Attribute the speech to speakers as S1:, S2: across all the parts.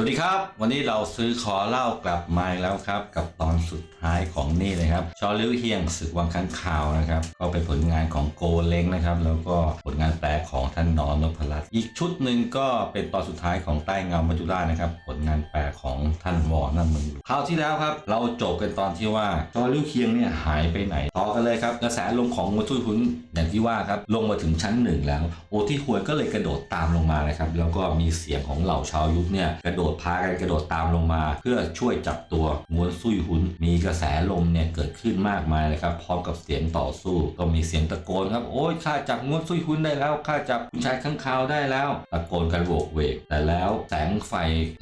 S1: สวัสดีครับ วันนี้เราซื้อขอเล่ากลับมาอีกแล้วครับ กับตอนสุดท้ายของนี่เลยครับ ชอลิ้วเฮียงศึกวังคันข่าวนะครับ ก็เป็นผลงานของโกเล้งนะครับ แล้วก็ผลงานแปลของท่านนอนนพรัตน์อีกชุดหนึ่งก็เป็นตอนสุดท้ายของใต้เงามัจจุราชนะครับผ งานแปลของท่านวอนั่นมึงคราวที่แล้วครับ เราจบกันตอนที่ว่าชอลิ้วเฮียงเนี่ยหายไปไหนต่อกันเลยครับ กระแสลมของมัทุยหุนอย่างที่ว่าครับลงมาถึงชั้นหนึ่งแล้ว โอที่หวยก็เลยกระโดดตามลงมานะครับแล้วก็มีเสียงของเหล่าชาวยุทธเนี่ยกระโดดพากันกระโดดตามลงมา เพื่อช่วยจับตัวงวนซุยหุนมีกระแสลมเนี่ยเกิดขึ้นมากมายเลยครับพร้อมกับเสียงต่อสู้ ก็มีเสียงตะโกนครับโอ้ยข้าจับงวนซุยหุนได้แล้วข้าจับคุณชายข้างคาวได้แล้ว ตะโกนกันโวกเวกแต่แล้วแสงไฟ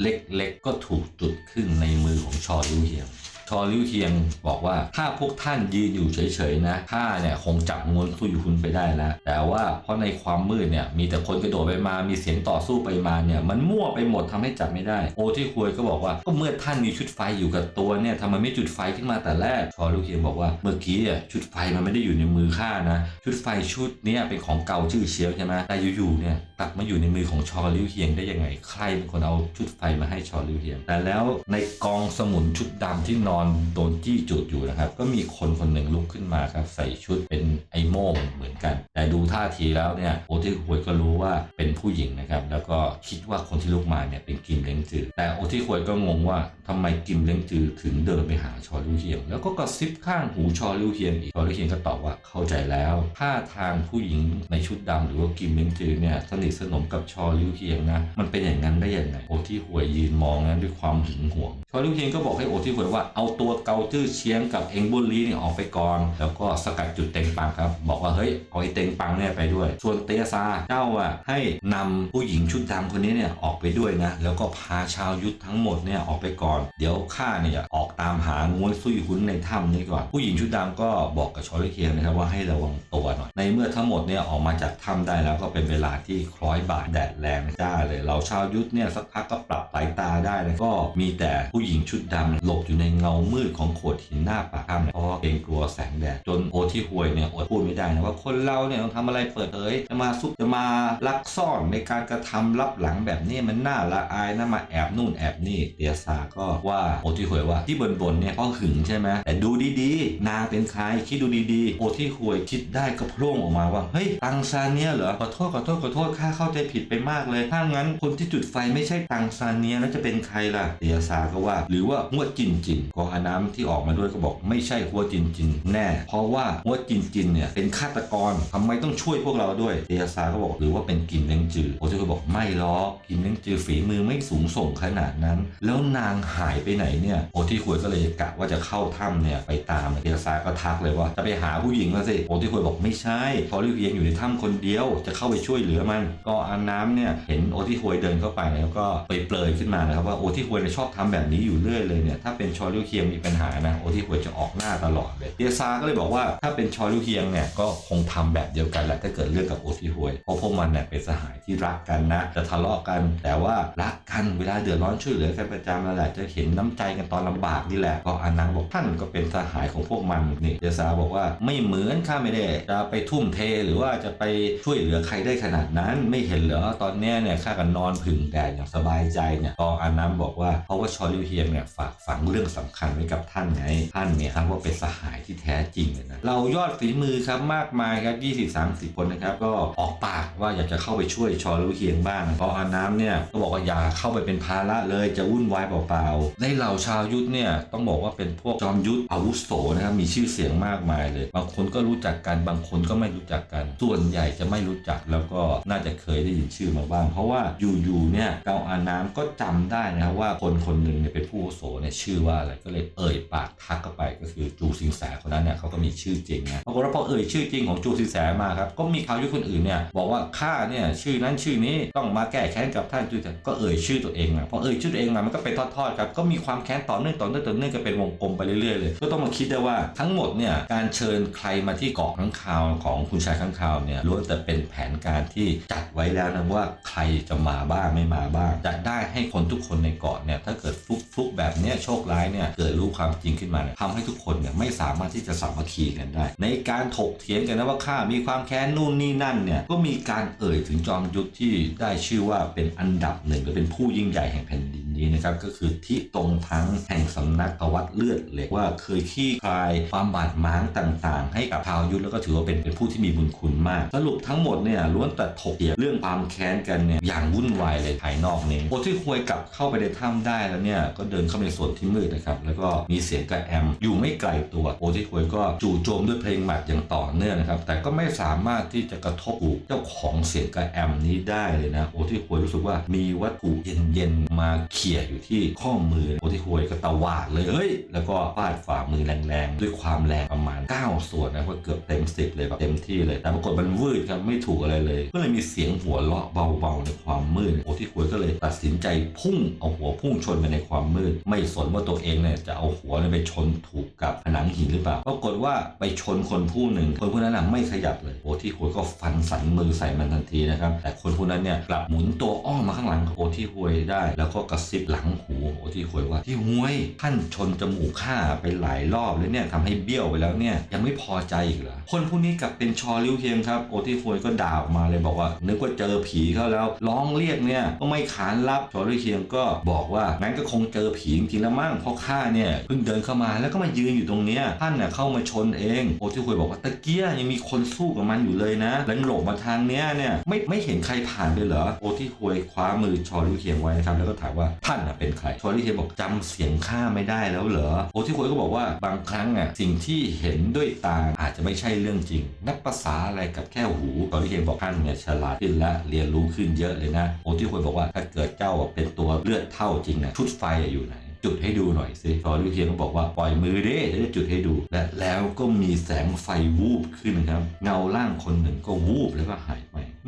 S1: เล็กๆ ก็ถูกจุดขึ้นในมือของชอลิวเฮียงชอลิ้วเทียงบอกว่าถ้าพวกท่านยืนอยู่เฉยๆนะข้าเนี่ยคงจับงวนซุยคุณไปได้แล้วแต่ว่าเพราะในความมืดเนี่ยมีแต่คนกระโดดไปมามีเสียงต่อสู้ไปมาเนี่ยมันมั่วไปหมดทำให้จับไม่ได้ โอที่คุยก็บอกว่าก็เมื่อท่านมีชุดไฟอยู่กับตัวเนี่ยทำไมไม่จุดไฟขึ้นมาแต่แรกชอลิ้วเทียงบอกว่าเมื่อกี้อะชุดไฟมันไม่ได้อยู่ในมือข้านะ ชุดไฟชุดเนี้เป็นของเก่าชื่อเชียวใช่ไหมแต่อยู่ๆเนี่ย กลับมาอยู่ในมือของชอลิวเทียงได้ยังไง ใครเป็นคนเอาชุดไฟมาให้ชอลิวเทียง แต่แล้วในกองสมุนชุดดำที่นอนโดนจี้จุดอยู่นะครับ ก็มีคนคนหนึ่งลุกขึ้นมาครับ ใส่ชุดเป็นไอโม่งเหมือนกัน แต่ดูท่าทีแล้วเนี่ยโอที่ควยก็รู้ว่าเป็นผู้หญิงนะครับ แล้วก็คิดว่าคนที่ลุกมาเนี่ยเป็นกิมเล้งจือ แต่โอที่ควยก็งงว่าทำไมกิมเล้งจือถึงเดินไปหาชอลิวเฮียง แล้วก็กระซิบข้างหูชอลิวเฮียงอีกชอลิวเฮียงก็ตอบว่าเข้าใจแล้วท่าทางผู้หญิงในชุดดำหรือว่ากิมเล้งจือเนี่ยสนิทสนมกับชอลิวเฮียงนะมันเป็นอย่างนั้นได้ยังไงโอที่ควยยืนมองนะด้วยความหึงหวง ชอลิวเฮียงก็บอกให้โอที่ควยว่าเอาตัวเกาจื้อเชียงกับเองบุญลีเนี่ยออกไปก่อน แล้วก็สกัดจุดเต็งปังครับ บอกว่าเฮ้ยเอาไอ้เต็งปังเนี่ยไปด้วย ส่วนเตียซาเจ้าอะให้นำผู้หญิงชุดดำคนนี้เนี่ยออกไปด้วยนะแล้วก็พาชาวยุทธทั้งหมดเนี่ยออกไปก่อน เดี๋ยวข้าเนี่ยออกตามหางวนซุยหุนในถ้ำนี้ก่อนผู้หญิงชุดดำก็บอกกับชอลิเคียงนะครับว่าให้ระวังตัวหน่อยในเมื่อทั้งหมดเนี่ยออกมาจากถ้ำได้แล้วก็เป็นเวลาที่คล้อยบ่ายแดดแรงจ้าเลยเราชาวยุทธเนี่ยสักพักก็ปรับสายตาได้เลยก็มีแต่ผู้หญิงชุดดำหลบอยู่ในเงามืดของโขดหินหน้าปากถ้ำเนี่ยเพราะเกรงกลัวแสงแดดจนโอที่หวยเนี่ยอดพูดไม่ได้นะว่าคนเราเนี่ยต้องทำอะไรเปิดเผยจะมาซุกจะมาลักซ่อนในการกระทำลับหลังแบบนี้มันน่าละอายนะมาแอบนู่นแอบนี่เตียซาก็ว่าโอที่หวยว่าที่บนบนเนี่ยเพราะหึงใช่ไหมแต่ดูดีๆ นางเป็นใครคิดดูดีๆ โอที่หวยคิดได้ก็โพร่งออกมาว่าเฮ้ยตังซานเนี่ยเหรอขอโทษขอโทษขอโทษข้าเข้าใจผิดไปมากเลย ถ้างั้นคนที่จุดไฟไม่ใช่ตังซานเนียแล้วจะเป็นใครล่ะเตียซาก็ว่า หรือว่าหัวจินจินกอฮาน้ำที่ออกมาด้วยก็บอกไม่ใช่หัวจินจินแน่ เพราะว่าหัวจินจินเนี่ยเป็นฆาตกรทำไมต้องช่วยพวกเราด้วยเตียซาก็บอกหรือว่าเป็นกิมเล้งจือโอที่หวยบอกไม่หรอกกิมเล้งจือฝีมือไม่สูงส่งขนาดนั้น แล้วนางหายไปไหนเนี่ยโอที่หวยก็เลยกะว่าจะเข้าถ้ำเนี่ยไปตามเตียซาก็ทักเลยว่าจะไปหาผู้หญิงแล้วสิโอที่หวยบอกไม่ใช่พอลิเฮียงอยู่ในถ้ำคนเดียวจะเข้าไปช่วยเหลือมันก็อาน้ำเนี่ยเห็นโอที่หวยเดินเข้าไป แล้วก็ไปเปลยขึ้นมานะครับว่าโอที่หวยชอบทำแบบนี้อยู่เรื่อยเลยเนี่ยถ้าเป็นชอยลิวเฮียงมีปัญหานะโอที่หวยจะออกหน้าตลอดเลยเตียซาก็เลยบอกว่าถ้าเป็นชอยลิวเฮียงเนี่ยก็คงทำแบบเดียวกันแหละถ้าเกิดเรื่องกับโอที่หวยเพราะพวกมันเนี่ยเป็นสหายที่รักกันนะจะทะเลาะกัน แต่ว่ารักกันเวลาเดือดร้อนช่วยเหลือกันประจำนั่นแหละจะเห็นน้ำใจกันตอนลำบากนี่แหละก็อานังบอกท่านก็เป็นสหายของพวกมันนี่เตียซาบอกว่าไม่เหมือนข้าไม่ได้จะไปทุ่มเทหรือว่าจะไปช่วยเหลือใครได้ขนาดนั้นไม่เห็นเหรอตอนนี้เนี่ยข้ากันนอนผึ่งแดดอย่างสบายใจเนี่ยก็อานังบอกว่าเพราะว่าชอลิวเฮียงเนี่ยฝากฝังเรื่องสำคัญไว้กับท่านไงท่านเนี่ยครับว่าเป็นสหายที่แท้จริงเลยนะเรายอดฝีมือครับมากมายครับ 20 30 คนนะครับก็ออกปากว่าอยากจะเข้าไปช่วยชอลิวเฮียงบ้างเพราะอาน้ำเนี่ยก็บอกว่าอย่าเข้าไปเป็นภาระเลยจะวุ่นวายเปล่าๆในเหล่าชาวยุทธเนี่ยต้องบอกว่าเป็นพวกจอมยุทธอาวุโสนะครับมีชื่อเสียงมากมายเลย บางคนก็รู้จักกันบางคนก็ไม่รู้จักกัน ส่วนใหญ่จะไม่รู้จักแล้วก็น่าจะเคยได้ยินชื่อมาบ้าง เพราะว่าอยู่ๆเนี่ยเกาอาน้ำก็จำได้นะครับว่าคนคนหนึ่งเนี่ยเป็นผู้อาวุโสเนี่ยชื่อว่าอะไรก็เลยเอ่ยปากทักเข้าไปก็คือจูซิงแสคนนั้นเนี่ยเขาก็มีชื่อจริงนะปรากฏว่าพอเอ่ยชื่อจริงของจูซิงแสมาครับก็มีข่าวยุทธคนอื่นเนี่ยบอกว่าข้าเนี่ยชื่อนั้นชื่อนี้ต้องมาแก้แค้นกับท่านจูซิงแสก็เอ่ยชื่อตัวเองมาพอเอ่ยชื่อตัวเองมามันก็เป็นทอดๆครับก็มีความแค้นต่อเนื่องต่อเนื่องต่อเนื่องกันเป็นวงกลมไปเรื่อยๆเลยก็ต้องมาคิดได้ว่าทั้งหมดเนี่ยการเชิญใครมาที่เกาะข้างคาวของคุณชายข้างคาวเนี่ยล้วนแต่เป็นแผนการที่จัดไว้แล้วนะว่าใครจะมาบ้างไม่มาบ้าง จะได้ให้คนทุกคนในเกาะเนี่ยถ้าเกิดฟุกฟุกแบบเนี้ยโชคร้ายเนี่ยเกิดรู้ความจริงขึ้นมาเนี่ยทำให้ทุกคนเนี่ยไม่สามารถที่จะสามัคคีกันได้ ในการถกเถียงกันนะว่าข้ามีความแค้นนู่นนี่นั่นเนี่ยก็มีการเอ่ยถึงจอมยุทธที่ได้ชื่อว่าเป็นอันดับหนึ่งหรือเป็นผู้ยิ่งใหญ่แห่งแผ่นดิน นี้นะครับก็คือที่ตรงทั้งแห่งสำนักวัติเลือดเหล็กว่าเคยขี้คลายความบาดหมางต่างๆ ให้กับชาวยุทธแล้วก็ถือว่าเป็นเป็นผู้ที่มีบุญคุณมาก สรุปทั้งหมดเนี่ยล้วนแต่ถกเถียงเรื่องความแค้นกันเนี่ยอย่างวุ่นวายเลยภายนอกนี้โอที่ควยกลับเข้าไปในถ้ำได้แล้วเนี่ยก็เดินเข้าไปในส่วนที่มืดนะครับแล้วก็มีเสียงกระแอมอยู่ไม่ไกลตัวโอที่ควยก็จู่โจมด้วยเพลงหมัดอย่างต่อเนื่องนะครับแต่ก็ไม่สามารถที่จะกระทบหูเจ้าของเสียงกระแอมนี้ได้เลยนะโอที่ควยรู้สึกว่ามีวัตถุเย็นๆมาเขี่ยอยู่ที่ข้อมือโอที่ควยก็ตะวาดเลยเฮ้ย แล้วก็ฟาดฝ่ามือแรงๆ ด้วยความแรงประมาณ 9 ส่วนนะว่าเกือบเต็ม 10 เลยแบบเต็มที่เลย แต่ปรากฏมันวืดครับไม่ถูกอะไรเลย ก็เลยมีเสียงหัวเราะเบาๆในความมืดโอที่ควยก็เลยตัดสินใจพุ่งเอาหัวพุ่งชนไปในความมืด ไม่สนว่าตัวเองเนี่ยจะเอาหัวเนี่ยไปชนถูกกับผนังหินหรือเปล่าปรากฏว่าไปชนคนผู้หนึ่ง คนผู้นั้นน่ะไม่ขยับเลยโอที่ควยก็ฟันสันมือใส่มันทันทีนะครับแต่คนผู้นั้นเนี่ยกลับหมุนตัวอ้อมมาข้างหลังโอที่ควยได้ แล้วก็กระซิบหลังหูโอที่ควยว่าที่ห้วยท่านชนจมูกข้าไปหลายรอบเลยเนี่ยทำให้เบี้ยวไปแล้วเนี่ยยังไม่พอใจอีกเหรอคนผู้นี้กลับเป็นชอริ้วเฮียงครับโอที่ควยก็ด่าออกมาเลยบอกว่านึกว่าเจอผีเข้าแล้วร้องเรียกเนี่ยก็ไม่ขานรับชอริ้วเฮียงก็บอกว่างั้นก็คงเจอผีจริงแล้วมั้งเพราะข้าเนี่ยเพิ่งเดินเข้ามาแล้วก็มายืนอยู่ตรงเนี้ยท่านน่ะเข้ามาชนเองโอที่ควยบอกว่าตะเกียยังมีคนสู้กับมันอยู่เลยนะแล้วหลบมาทางเนี้ยเนี่ยไม่ไม่เห็นใครผ่านเลยเหรอโอที่ควยคว้ามือชอริ้วเฮียงไว้นะครับแล้วก็ถามว่าท่านเป็นใครชอริ้วเฮียงบอกจำเสียงข้าไม่ได้แล้วเหรอโอที่ควยก็บอกว่าบางครั้งอะสิ่งที่เห็นด้วยตาอาจจะไม่ใช่เรื่องจริง นับภาษาอะไรกับแค่หูชอริ้วเฮียงบอกท่านเนี่ยฉลาดขึ้นและเรียนรู้ขึ้นเยอะเลยนะโอที่ควยบอกว่าถ้าเกิดเจ้าเป็นตัวเลือดเท่าจริงนะชุดไฟอยู่ไหนจุดให้ดูหน่อยสิชอริวเทียนก็บอกว่าปล่อยมือเด้จะได้จุดให้ดู และแล้วก็มีแสงไฟวูบขึ้นครับ เงาร่างคนหนึ่งก็วูบแล้วก็หาย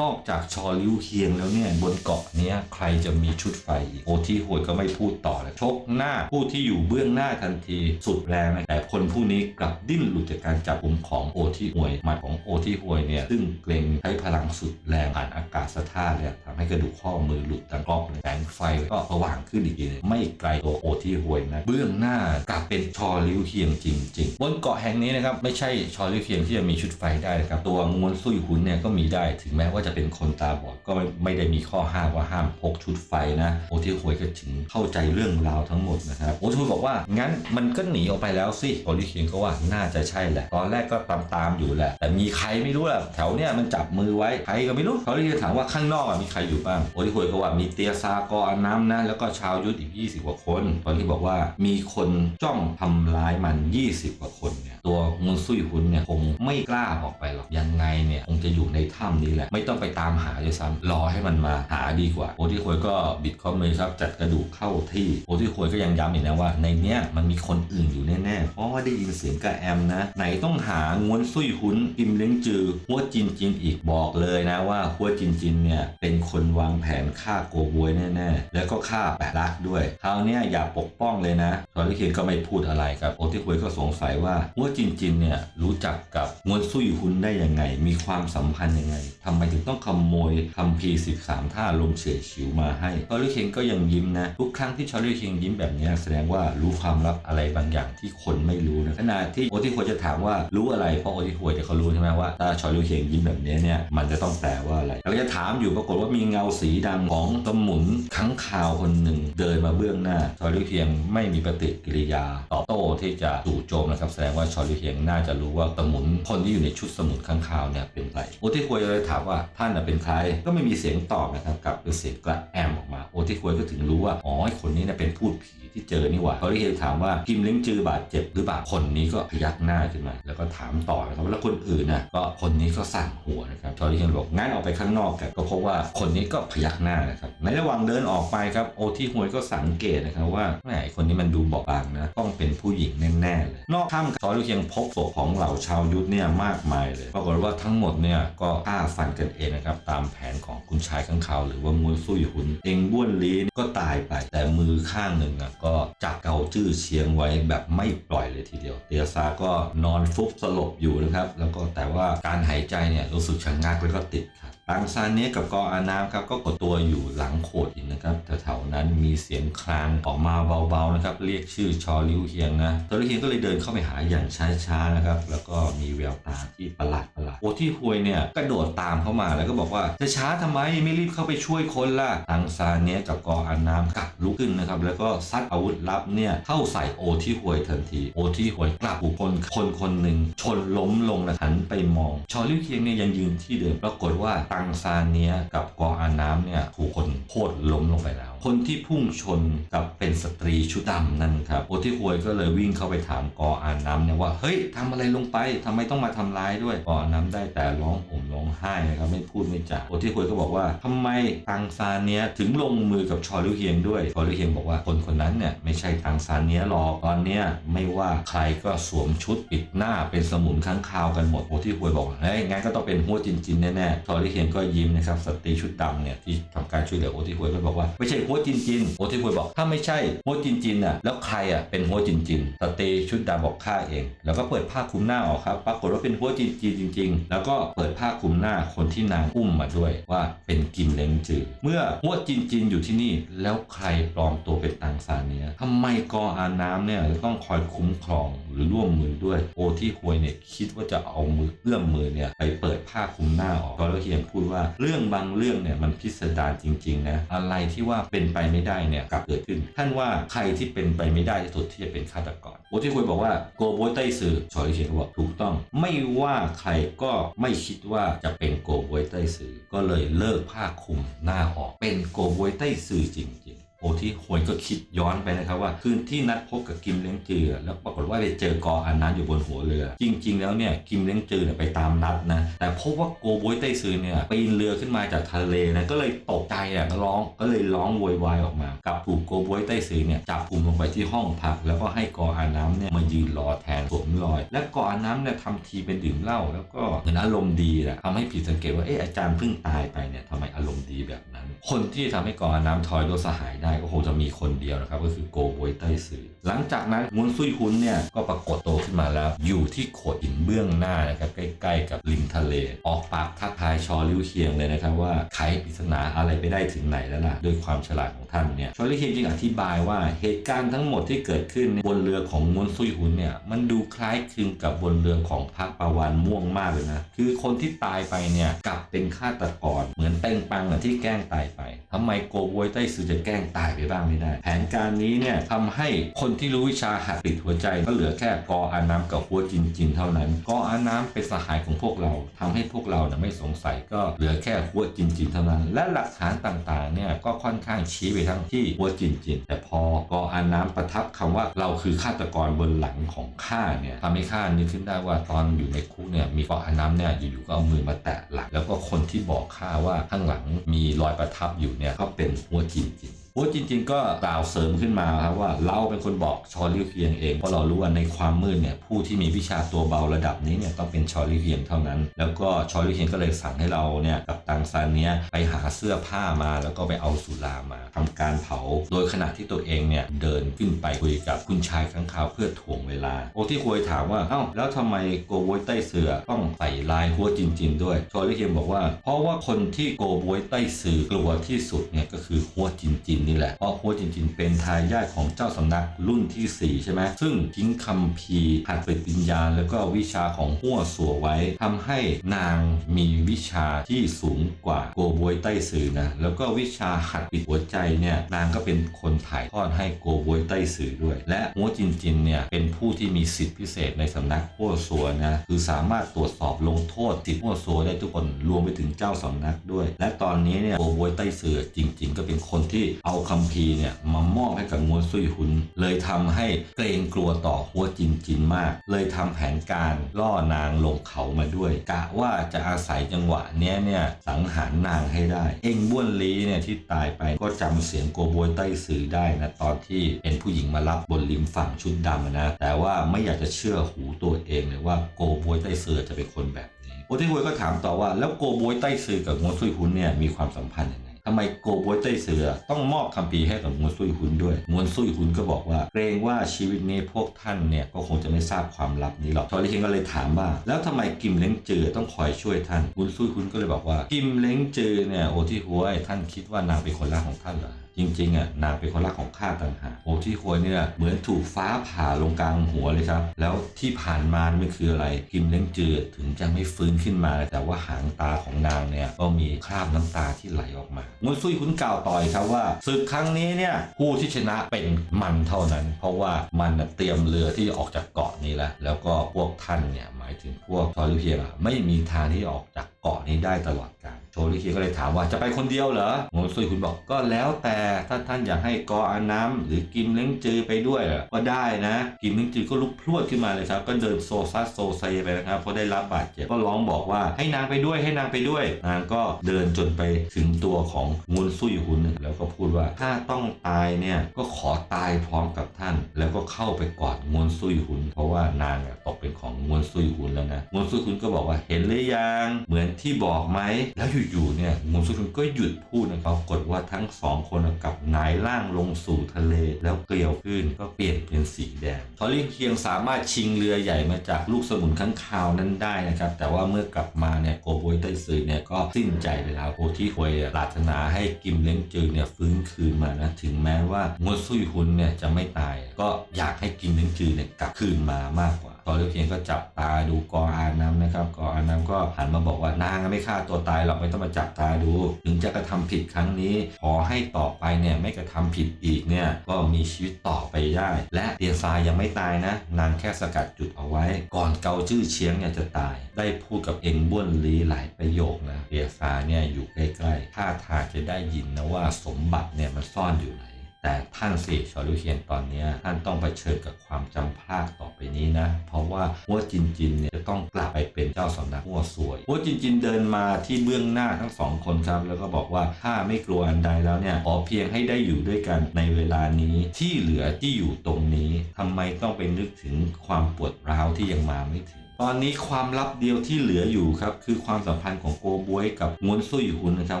S1: นอกจากชอริ้วเคียงแล้วเนี่ยบนเกาะเนี้ยใครจะมีชุดไฟอีกโอที่หวยก็ไม่พูดต่อเลยชกหน้าผู้ที่อยู่เบื้องหน้าทันทีสุดแรงนะแต่คนผู้นี้กลับดิ้นหลุดจากการจับกุมของโอที่หวยหมัดของโอที่หวยเนี่ยซึ่งเกรงใช้พลังสุดแรงผ่านอากาศสะท้านเนี่ยทำให้กระดูกข้อมือหลุดดังกอบเลยแสงไฟก็สว่างขึ้นอีกทีไม่ไกลตัวโอที่หวยนะเบื้องหน้ากลับเป็นชอริ้วเคียงจริง ๆ บนเกาะแห่งนี้นะครับไม่ใช่ชอริ้วเคียงที่จะมีชุดไฟได้นะครับตัวงวนซุยหุนเนี่ยก็มีได้ถึงแม้ว่าจะเป็นคนตาบอดก็ไม่ได้มีข้อห้ามว่าห้ามพกชุดไฟนะโอที่หวยก็ถึงเข้าใจเรื่องราวทั้งหมดนะครับโอที่หวยบอกว่างั้นมันก็หนีออกไปแล้วสิโอริเคียงก็ว่าน่าจะใช่แหละ ตอนแรกก็ตามตามอยู่แหละ แต่มีใครไม่รู้แหละแถวเนี้ยมันจับมือไว้ใครก็ไม่รู้เขาเลยถามว่าข้างนอกมีใครอยู่บ้างโอที่หวยก็ว่ามีเตียซากอน้ำนะแล้วก็ชาวยุทธอีก 20 กว่าคน ตอนที่บอกว่ามีคนจ้องทำร้ายมัน 20 กว่าคนเนี่ยตัว มุนซุยหุนเนี่ยคงไม่กล้าออกไปหรอกยังไงเนี่ยคงจะอยู่ในถ้ำนี้แหละ ไม่ต้องไปตามหาเลยซ้ำรอให้มันมาหาดีกว่าโอที่ควยก็บิดข้อมือครับจัดกระดูกเข้าที่โอที่ควยก็ยังย้ำอีกนะว่า ในเนี้ยมันมีคนอื่นอยู่แน่ๆเพราะว่าได้ยินเสียงกระแอมนะ ไหนต้องหางวนซุยหุนอิมเล้งจือหัวจินจินอีกบอกเลยนะว่าหัวจินจินเนี่ยเป็นคนวางแผนฆ่าโกบวยแน่ๆแล้วก็ฆ่าแปะรักด้วยคราวเนี้ยอย่าปกป้องเลยนะตอนที่เคียนก็ไม่พูดอะไรครับโอที่ควยก็สงสัยว่าหัวจินจินเนี่ยรู้จักกับงวนซุยหุนได้ยังไง มีความสัมพันธ์ยังไงทำไมถึงต้องขโมยคำพีสิบสามท่าลงเฉยฉิวมาให้ชอรี่เคียงก็ยังยิ้มนะ ทุกครั้งที่ชอรี่เคียงยิ้มแบบนี้แสดงว่ารู้ความลับอะไรบางอย่างที่คนไม่รู้นะขณะที่โอที่ควรจะถามว่ารู้อะไรเพราะโอที่ควรจะเขารู้ใช่ไหมว่าถ้าชอรี่เคียงยิ้มแบบนี้เนี่ยมันจะต้องแปลว่าอะไรเราจะถามอยู่ปรากฏว่ามีเงาสีดำของสมุนค้างคาวคนหนึ่งเดินมาเบื้องหน้าชอรี่เคียงไม่มีปฏิกิริยาตอบโต้ที่จะจู่โจมนะครับแสดงว่าชอรี่เคียงน่าจะรู้ว่าสมุนคนที่อยู่ในชุดสมุนค้างคาวเนี่ยเป็นใครโอที่ควรเลยถามว่าท่านเป็นใครก็ไม่มีเสียงตอบนะครับกลับเป็นเสียงกระแอมออกมาโอที่ควรก็ถึงรู้ว่าอ๋อคนนี้เนี่ยเป็นพูดผีที่เจอนี่หว่าเขาเห็นถามว่าพิมล้งจือบาดเจ็บหรือเปล่าคนนี้ก็พยักหน้าขึ้นมาแล้วก็ถามต่อนะครับแล้วคนอื่นน่ะก็คนนี้ก็สั่นหัวนะครับชอรี่เคนบอกงั้นออกไปข้างนอกกันก็พราะว่าคนนี้ก็พยักหน้านะครับในระหว่างเดินออกไปครับโอที่หวยก็สังเกตนะครับว่าแหมไอ้คนนี้มันดูบอบบางนะต้องเป็นผู้หญิงแน่ๆเลยนอกถ้ำชอรี่เคียงพบศพของเหล่าชาวยุทธเนี่ยมากมายเลยปรากฏว่าทั้งหมดเนี่ยก็ฆ่าฟันกันเองนะครับตามแผนของคุณชายข้างคาหรือว่ามวยซุยหุนเองบ้วนลีก็ตายไป แต่มือข้างหนึ่งอะก็จับเกาจื้อเชียงไว้แบบไม่ปล่อยเลยทีเดียว เตียซาก็นอนฟุบสลบอยู่นะครับ แล้วก็แต่ว่าการหายใจเนี่ยรู้สึกชะงักแล้วก็ติดขัดตังซานเนี้กับกออาน้ำครับก็กดตัวอยู่หลังโขดหินนะครับแถวๆนั้นมีเสียงครางออกมาเบาๆนะครับเรียกชื่อชอริวเฮียงนะชอริวเฮียงก็เลยเดินเข้าไปหาอย่างช้าๆนะครับ แล้วก็มีแววตาที่ประหลาดประหลาดโอที่ฮวยเนี่ยกระโดดตามเข้ามาแล้วก็บอกว่าจะช้าทำไมไม่รีบเข้าไปช่วยคนล่ะตังซานเนี้ยกับกออันน้ำกลับลุกขึ้นนะครับแล้วก็ซัดอาวุธลับเนี่ยเข้าใส่โอที่ฮวยทันที โอที่ฮวยกลับบุคคลคนคนหนึ่งชนล้มลงนะหันไปมอง ชอลิวเคียงเนี่ยยังยืนที่เดิมปรากฏว่าตังซานเนี้ยกับกออันน้ำเนี่ยถูกคนโคตรล้มลงไปแล้ว คนที่พุ่งชนกับเป็นสตรีชุดดำนั่นครับโอที่ฮวยก็เลยวิ่งเข้าไปถามกออานน้ำเนี่ยว่า เฮ้ยทำอะไรลงไปทำไมต้องมาทำร้ายด้วยกออานน้ำได้แต่ร้องห่มร้องไห้นะครับไม่พูดไม่จาโอที่ฮวยก็บอกว่าทำไมตังซานเนี้ยถึงลงมือกับชอลิวเฮียงด้วยชอลิวเฮียงบอกว่าคนคนนั้นเนี่ยไม่ใช่ตังซานเนี้ยหรอกตอนเนี้ยไม่ว่าใครก็สวมชุดปิดหน้าเป็นสมุนค้างคาวกันหมดโอที่ฮวยบอกว่าเฮ้ยงั้นก็ต้องเป็นหัวจินจินแน่ๆชอลิวเฮียงก็ยิ้มนะครับสตรีชุดดำเนี่ยที่ทำการช่วยเหลือโอที่ฮวยก็บอกว่าไม่ใช่หัวจินจินโอที่ฮวยบอกถ้าไม่ใช่หัวจินจินน่ะแล้วใครอะเป็นหัวจินจินสตรีชุดดำบอกข้าเอง แล้วก็เปิดผ้าคลุมหน้าออกครับ ปรากฏว่าเป็นหัวจินจินจริง ๆ แล้วก็เปิดผ้าคลุมหน้าคนที่นางอุ้มมาด้วยว่าเป็นกิมเล้งจือเมื่อหัวจินจินอยู่ที่นี่ แล้วใครปลอมตัวเป็นตังซานเนียทำไมกออาน้ำเนี่ยจะต้องคอยคุ้มครองหรือร่วมมือด้วย โอที่ฮวยเนี่ยคิดว่าจะเอามือเอื้อมมือเนี่ยไปเปิดผ้าคลุมหน้าออกก็แล้วเฮียนพูดว่าเรื่องบางเรื่องเนี่ยมันพิสดารจริง ๆ นะ อะไรที่ว่าเป็นไปไม่ได้เนี่ยกลับเกิดขึ้น ท่านว่าใครที่เป็นไปไม่ได้ที่สุดที่จะเป็นฆาตกรโอที่คุยบอกว่าโกโบยไต้ซือชอยเขียนบอกถูกต้อง ไม่ว่าใครก็ไม่คิดว่าจะเป็นโกโบยไต้ซือก็เลยเลิกผ้าคลุมหน้าออก เป็นโกโบยไต้ซือจริง ๆ โอที่หวยก็คิดย้อนไปนะครับว่าคืนที่นัดพบกับกิมเล้งจือแล้วปรากฏว่าไปเจอกออันนั้นอยู่บนหัวเรือ จริง ๆ แล้วเนี่ยกิมเล้งจือเนี่ยไปตามนัดนะแต่พบว่าโกโบยไต้ซือเนี่ยปีนเรือขึ้นมาจากทะเลนะก็เลยตกใจอะก็ร้องก็เลยร้องโวยวายออกมา กับถูกโกโบยไต้ซือเนี่ยจับกลุ่มลงไปที่ห้องพัก แล้วก็ให้กออาน้ำเนี่ยมายืนรอแทนสวมรอย และกออาน้ำเนี่ยทำทีเป็นดื่มเหล้าแล้วก็เหมือนอารมณ์ดีแหละทำให้ผิดสังเกตว่าเอออาจารย์เพิ่งตายไปเนี่ยทำไมอารมณ์ดีแบบนั้น คนที่ทำให้กออาน้ำถอยโดยสหายได้ก็คงจะมีคนเดียวนะครับก็คือโกโบยไต้ซือหลังจากนั้นงุนซุยฮุนเนี่ยก็ปรากฏตัวขึ้นมาแล้ว อยู่ที่โขดหินเบื้องหน้านะครับใกล้ๆ กับริมทะเล ออกปากทักทายชอลิวเคียงเลยนะครับว่าไขปริศนาอะไรไปได้ถึงไหนแล้วล่ะด้วยความฉลาดของท่านเนี่ยชอลิวเคียงจึงอธิบายว่าเหตุการณ์ทั้งหมดที่เกิดขึ้นบนเรือของงุนซุยฮุนเนี่ยมันดูคล้ายคลึงกับบนเรือของพักปาวานม่วงมากเลยนะคือคนที่ตายไปเนี่ยกลับเป็นฆาตกรเหมือนเต้งปังอะที่แกล้งตายไปทำไมโกโบยไต้ซือจะแกล้งตายไปบ้างไม่ได้ แผนการนี้เนี่ยทำให้คนที่รู้วิชาหักปิดหัวใจ ก็เหลือแค่กออาน้ำกับหัวจินจินเท่านั้น กออาน้ำเป็นสหายของพวกเราทำให้พวกเราเนี่ยไม่สงสัยก็เหลือแค่หัวจินจินเท่านั้น และหลักฐานต่างๆเนี่ยก็ค่อนข้างชี้ไปทั้งที่หัวจินจินแต่พอกออาน้ำประทับคำว่าเราคือฆาตกรบนหลังของข้าเนี่ยทำให้ข้านึกขึ้นได้ว่าตอนอยู่ในคุกเนี่ยมีกออาน้ำเนี่ยอยู่ๆก็เอามือมาแตะหลังแล้วก็คนที่บอกข้าว่าข้างหลังมีรอยประทับอยู่เนี่ยก็เป็นหัวจินจิง โอ้จริง ๆ ก็กล่าวเสริมขึ้นมาครับว่าเราเป็นคนบอกชอลิวเพียงเอง เพราะเรารู้ว่าในความมืดเนี่ยผู้ที่มีวิชาตัวเบาระดับนี้เนี่ยต้องเป็นชอลิวเพียงเท่านั้น แล้วก็ชอลิวเพียงก็เลยสั่งให้เราเนี่ยกับตังซานเนี้ยไปหาเสื้อผ้ามาแล้วก็ไปเอาสุรามาทำการเผา โดยขณะที่ตัวเองเนี่ยเดินขึ้นไปคุยกับคุณชายข้างคาวเพื่อถ่วงเวลา โอ้ที่คุยถามว่าเอ้าแล้วทำไมโกโบยใต้เสือต้องใส่ลายหัวจินจินด้วยชอลิวเพียงบอกว่า เพราะว่าคนที่โกโบยใต้เสือกลัวที่สุดเนี่ยก็คือหัวจินจินี่แหละเพราะหัวจินจินเป็นทายาทของเจ้าสำนักรุ่นที่4ใช่ไหมซึ่งทิ้งคำพีหัดปิดวิญญาณ แล้วก็วิชาของหัวสัวไว้ทำให้นางมีวิชาที่สูงกว่าโกโบยใต้สือนะแล้วก็วิชาหัดปิดหัวใจเนี่ยนางก็เป็นคนถ่ายทอดให้โกโบยใต้สือด้วย และหัวจินจินเนี่ยเป็นผู้ที่มีสิทธิพิเศษในสำนักหัวสัวนะคือสามารถตรวจสอบลงโทษสิทธิหัวสัวได้ทุกคนรวมไปถึงเจ้าสำนักด้วย และตอนนี้เนี่ยโกโบยใต้สือจริง ๆ ก็เป็นคนที่เอาาคำพีร์เนี่ยมามอบให้กับงวนซุยหุน เลยทำให้เกรงกลัวต่อหัวจินจินมาก เลยทำแผนการล่อนางลงเขามาด้วย กะว่าจะอาศัยจังหวะเนี้ยเนี่ยสังหารนางให้ได้ เองบ้วนลีเนี่ยที่ตายไปก็จำเสียงโกโบยใต้สื่อได้นะตอนที่เป็นผู้หญิงมารับบนริมฝั่งชุดดำนะแต่ว่าไม่อยากจะเชื่อหูตัวเองเลยว่าโกโบยใต้สื่อจะเป็นคนแบบนี้โอที่ฮวยก็ถามต่อว่าแล้วโกโบยใต้สื่อกับงวนซุยหุนเนี่ยมีความสัมพันธ์ยังไง ทำไมโกโบยเต้ยเสือ ต้องมอบคัมภีร์ให้กับมวนซุยหุนด้วยมวนซุยหุนก็บอกว่าเกรงว่าชีวิตนี้พวกท่านเนี่ยก็คงจะไม่ทราบความลับนี้หรอกชอลิเชงก็เลยถามว่า แล้วทำไมกิมเล้งจือต้องคอยช่วยท่านมวนซุยหุนก็เลยบอกว่า กิมเล้งจือเนี่ยโอที่หัวยท่านคิดว่านางเป็นคนรักของท่านเหรอ จริงๆอะนางเป็นคนรักของข้าต่างหากโอที่ควยเนี่ยเหมือนถูกฟ้าผ่าลงกลางหัวเลยครับ แล้วที่ผ่านมามันคืออะไรกิมเล้งจือถึงจะไม่ฟื้นขึ้นมา แต่ว่าหางตาของนางเนี่ยก็มีคราบน้ำตาที่ไหลออกมางวนซุยขุนกล่าวต่อยครับว่าศึกครั้งนี้เนี่ยผู้ที่ชนะเป็นมันเท่านั้น เพราะว่ามันเตรียมเรือที่ออกจากเกาะนี้แล้วแล้วก็พวกท่านเนี่ยหมายถึงพวกทอริเพียงอะไม่มีทางที่ออกจากเกาะนี้ได้ตลอดกาล โชลิเคียก็เลยถามว่าจะไปคนเดียวเหรองงซุยคุณบอกก็แล้วแต่ถ้าท่านอยากให้กออาน้ำหรือกิมเล้งจือไปด้วยก็ได้นะ กิมเล้งจือก็ลุกพรวดขึ้นมาเลยครับ ก็เดินโซซัสโซเซไปนะครับเพราะได้รับบาดเจ็บก็ร้องบอกว่าให้นางไปด้วยให้นางไปด้วย นางก็เดินจนไปถึงตัวของงุนซุยหุนแล้วก็พูดว่าถ้าต้องตายเนี่ยก็ขอตายพร้อมกับท่าน แล้วก็เข้าไปกอดงวนซุยหุน เพราะว่านางตกเป็นของงวนซุยหุนแล้วนะงวนซุยหุนก็บอกว่าเห็นหรือยังเหมือนที่บอกไหมแล้วอยู่ๆเนี่ยงวนซุยหุนก็หยุดพูดนะครับปรากฏว่าทั้งสองคนกับหงายล่างลงสู่ทะเล แล้วเกลียวขึ้นก็เปลี่ยนเป็นสีแดงทอริเคียงสามารถชิงเรือใหญ่มาจากลูกสมุนข้างคาวนั้นได้นะครับ แต่ว่าเมื่อกลับมาเนี่ยโกโบยไต้ซือเนี่ยก็สิ้นใจไปแล้วโอที่ควยปรารถนาให้กิมเล้งจือเนี่ยฟื้นคืนมานะถึงแม้ว่างวดซุยหุนเนี่ยจะไม่ตาย ก็อยากให้กิมเล้งจือเนี่ยกลับคืนมามากกว่า ตอนเลือกเพียงก็จับตาดูกออาน้ำนะครับกออาน้ำก็หันมาบอกว่านางไม่ฆ่าตัวตายหรอกไม่ต้องมาจับตาดู ถึงจะกระทำผิดครั้งนี้ขอให้ต่อไปเนี่ยไม่กระทำผิดอีกเนี่ยก็มีชีวิตต่อไปได้ และเตียซายยังไม่ตายนะ นางแค่สกัดจุดเอาไว้ ก่อนเกาจื้อเชียงเนี่ยจะตาย ได้พูดกับเองบ้วนลีหลายประโยคนะเตียซายเนี่ยอยู่ใกล้ๆท่าทางจะได้ยินนะว่าสมบัติเนี่ยมันซ่อนอยู่ไหน แต่ท่านสิชอลิวเฮียนตอนนี้ท่านต้องไปเชิญกับความจำพลาดต่อไปนี้นะ เพราะว่าหัวจินจินเนี่ยจะต้องกลับไปเป็นเจ้าสำนักหัวสวยหัวจินจินเดินมาที่เบื้องหน้าทั้งสองคนครับ แล้วก็บอกว่าถ้าไม่กลัวอันใดแล้วเนี่ยขอเพียงให้ได้อยู่ด้วยกันในเวลานี้ที่เหลือที่อยู่ตรงนี้ทำไมต้องไปนึกถึงความปวดร้าวที่ยังมาไม่ถึง ตอนนี้ความลับเดียวที่เหลืออยู่ครับคือความสัมพันธ์ของโกบวยกับงวนซุยหุนนะครับ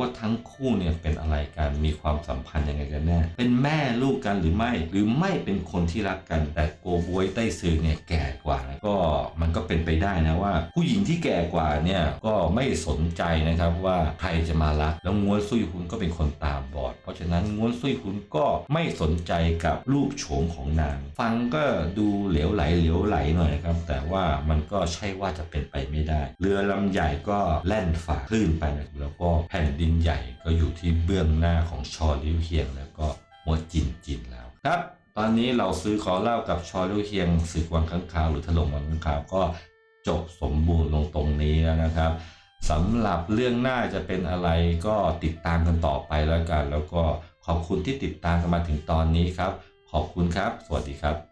S1: ว่าทั้งคู่เนี่ยเป็นอะไรกันมีความสัมพันธ์ยังไงกันแน่เป็นแม่ลูกกันหรือไม่ หรือไม่เป็นคนที่รักกัน แต่โกบวยไต้ซือเนี่ยแก่กว่านะก็มันก็เป็นไปได้นะว่า ผู้หญิงที่แก่กว่าเนี่ยก็ไม่สนใจนะครับว่าใครจะมารักแล้วงวนซุยหุนก็เป็นคนตาบอด เพราะฉะนั้นงวนซุยหุนก็ไม่สนใจกับรูปโฉมของนาง ฟังก็ดูเหลวไหลเหลวไหลหน่อยนะครับแต่ว่ามันก็ก็ใช่ว่าจะเป็นไปไม่ได้ เรือลำใหญ่ก็แล่นฝ่าคลื่นไปนะแล้วก็แผ่นดินใหญ่ก็อยู่ที่เบื้องหน้าของชอลิวเฮียงแล้วก็มัวจินจินแล้วครับตอนนี้เราซื้อขอเล่ากับชอลิวเฮียงศึกวังข้างคาวหรือถล่มวังข้างคาวก็จบสมบูรณ์ลงตรงนี้แล้วนะครับสำหรับเรื่องหน้าจะเป็นอะไรก็ติดตามกันต่อไปแล้วกัน แล้วก็ขอบคุณที่ติดตามกันมาถึงตอนนี้ครับ ขอบคุณครับ สวัสดีครับ